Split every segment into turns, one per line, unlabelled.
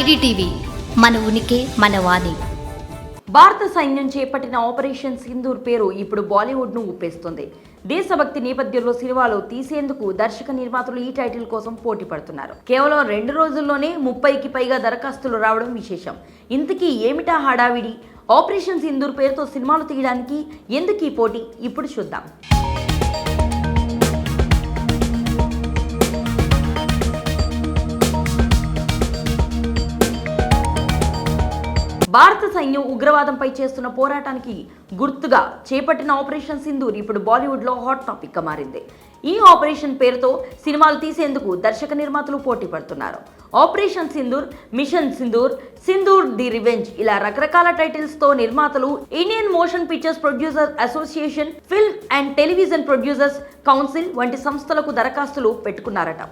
IDTV మన ఉనికి మన వాణి.
భారత సైన్యం చేపట్టిన ఆపరేషన్ సింధూర్ పేరు ఇప్పుడు బాలీవుడ్ను ఊపేస్తుంది. దేశభక్తి నేపథ్యంలో సినిమాలు తీసేందుకు దర్శక నిర్మాతలు ఈ టైటిల్ కోసం పోటీ పడుతున్నారు. కేవలం రెండు రోజుల్లోనే ముప్పైకి పైగా దరఖాస్తులు రావడం విశేషం. ఇంతకీ ఏమిటా హడావిడి? ఆపరేషన్ సింధూర్ పేరుతో సినిమాలు తీయడానికి ఎందుకు ఈ పోటీ? ఇప్పుడు చూద్దాం. భారత సైన్యం ఉగ్రవాదంపై చేస్తున్న పోరాటానికి గుర్తుగా చేపట్టిన ఆపరేషన్ సింధూర్ ఇప్పుడు బాలీవుడ్లో హాట్ టాపిక్గా మారింది. ఈ ఆపరేషన్ పేరుతో సినిమాలు తీసేందుకు దర్శక నిర్మాతలు పోటీ పడుతున్నారు. Operation Sindoor mission Sindoor Sindoor the revenge ఇలా రకరకాల టైటిల్స్తో నిర్మాతలు Indian motion pictures producers association film and television producers council వంటి సంస్థలకు దరఖాస్తులు పెట్టుకున్నారట.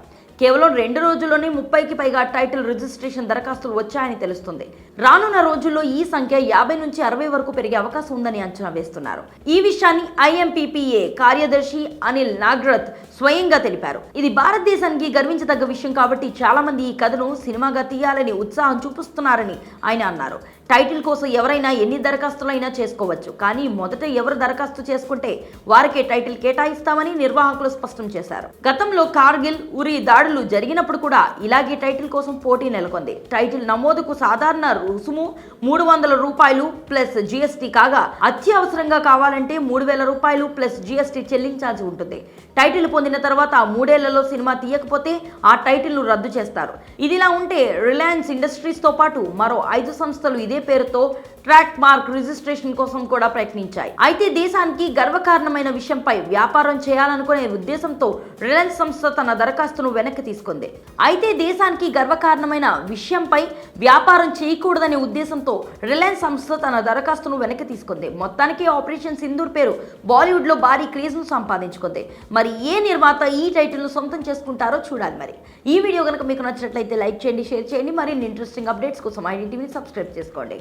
కేవలం రెండు రోజుల్లోనే ముప్పైకి పైగా టైటిల్ రిజిస్ట్రేషన్ దరఖాస్తులు వచ్చాయని తెలుస్తుంది. రానున్న రోజుల్లో ఈ సంఖ్య యాభై నుంచి అరవై వరకు పెరిగే అవకాశం ఉందని అంచనా వేస్తున్నారు. ఈ విషయాన్ని ఐఎంపీపీఏ కార్యదర్శి అనిల్ నాగ్రత్ స్వయంగా తెలిపారు. ఇది భారతదేశానికి గర్వించదగ్గ విషయం కాబట్టి చాలా మంది ఈ కథను సినిమాగా తీయాలని ఉత్సాహం చూపిస్తున్నారని ఆయన అన్నారు. టైటిల్ కోసం ఎవరైనా ఎన్ని దరఖాస్తులైనా చేసుకోవచ్చు. కానీ మొదట ఎవరు దరఖాస్తు చేసుకుంటే వారికే టైటిల్ కేటాయిస్తామని నిర్వాహకులు స్పష్టం చేశారు. గతంలో కార్గిల్ ఉరి దాడులు జరిగినప్పుడు కూడా ఇలాగే టైటిల్ కోసం పోటీ నెలకొంది. టైటిల్ నమోదుకు సాధారణ రుసుము మూడు వందల రూపాయలు ప్లస్ జిఎస్టీ కాగా అత్యవసరంగా కావాలంటే మూడు వేల రూపాయలు ప్లస్ జిఎస్టీ చెల్లించాల్సి ఉంటుంది. టైటిల్ పొందిన తర్వాత మూడేళ్ళలో సినిమా తీయకపోతే ఆ టైటిల్ను రద్దు చేస్తారు. ఇదిలా ఉంటే రిలయన్స్ ఇండస్ట్రీస్తో పాటు మరో ఐదు సంస్థలు ఇదే పేరుతో ట్రాక్ మార్క్ రిజిస్ట్రేషన్ కోసం కూడా ప్రయత్నించాయి. అయితే దేశానికి గర్వకారణమైన విషయంపై వ్యాపారం చేయాలనుకునే ఉద్దేశంతో రిలయన్స్ సంస్థ తన దరఖాస్తును వెనక్కి తీసుకుంది. అయితే దేశానికి గర్వకారణమైన విషయంపై వ్యాపారం చేయకూడదనే ఉద్దేశంతో రిలయన్స్ సంస్థ తన దరఖాస్తును వెనక్కి తీసుకుంది. మొత్తానికి ఆపరేషన్ సింధూర్ పేరు బాలీవుడ్లో భారీ క్రేజ్ను సంపాదించుకుంది. మరి ఏ నిర్మాత ఈ టైటిల్ను సొంతం చేసుకుంటారో చూడాలి మరి. ఈ వీడియో కనుక మీకు నచ్చినట్లయితే లైక్ చేయండి షేర్ చేయండి. మరిన్ని ఇంట్రెస్టింగ్ అప్డేట్స్ కోసం ఐడి టీవీని సబ్స్క్రైబ్ చేసుకోండి.